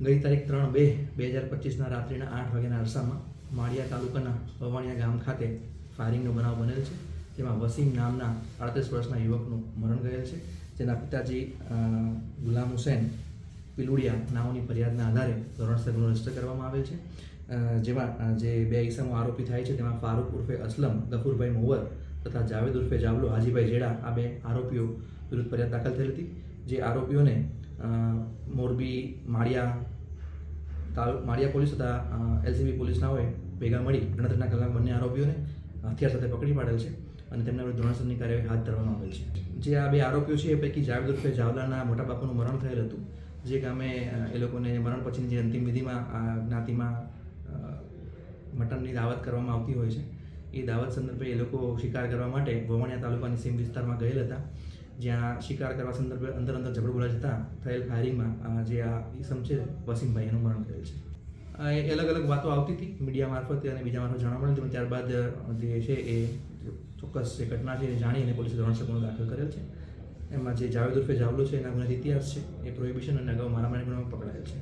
ગઈ તારીખ ત્રણ બે બે હજાર પચીસના રાત્રિના આઠ વાગ્યાના અરસામાં માળિયા તાલુકાના વવાણિયા ગામ ખાતે ફાયરિંગનો બનાવ બનેલ છે. તેમાં વસીમ નામના અડત્રીસ વર્ષના યુવકનું મરણ ગયેલ છે. જેના પિતાજી ગુલામ હુસેન પિલુડિયા નામની ફરિયાદના આધારે ધોરણસર ગુનો રજિસ્ટર કરવામાં આવેલ છે. જેમાં જે બે ઈસમો આરોપી થાય છે તેમાં ફારૂક ઉર્ફે અસલમ, ગફુરભાઈ મોવર તથા જાવેદ ઉર્ફે જાવલો હાજીભાઈ જેડા આ બે આરોપીઓ વિરુદ્ધ ફરિયાદ દાખલ થઈ હતી. જે આરોપીઓને મોરબી માળિયા તાલુ, માળિયા પોલીસ તથા એલસીબી હોય, ભેગા મળી ગણતરીના કલાક બંને આરોપીઓને હથિયાર સાથે પકડી પાડેલ છે અને તેમના વિરુદ્ધ ધોરણસરની કાર્યવાહી હાથ ધરવામાં આવેલ છે. જે આ બે આરોપીઓ છે, એ પૈકી જાવેદ ઉર્ફે જાવલાના મોટા બાપુનું મરણ થયેલ હતું. જે ગામે એ લોકોને મરણ પછીની જે અંતિમ વિધિમાં આ જ્ઞાતિમાં મટનની દાવત કરવામાં આવતી હોય છે, એ દાવત સંદર્ભે એ લોકો શિકાર કરવા માટે વવાણિયા તાલુકાની સીમ વિસ્તારમાં ગયેલ હતા. જ્યાં શિકાર કરવા સંદર્ભે અંદર અંદર ઝઘડો બોલા થયેલ ફાયરિંગમાં જે આ ઈસમ છે, વસીમભાઈ એનું મરણ થયેલ છે. એ અલગ અલગ વાતો આવતી હતી મીડિયા મારફતે અને બીજા મારફત જાણવા મળ્યું ત્યારબાદ જે છે એ ચોક્કસ જે ઘટના છે એ જાણીને પોલીસે ધોરણસર દાખલ કરેલ છે. એમાં જે જાવેદ ઉર્ફે જાવલો છે, એના ગુનાથી ઇતિહાસ છે, એ પ્રોહિબિશન અને અગાઉ મારામારી ગુનામાં પકડાયેલ છે.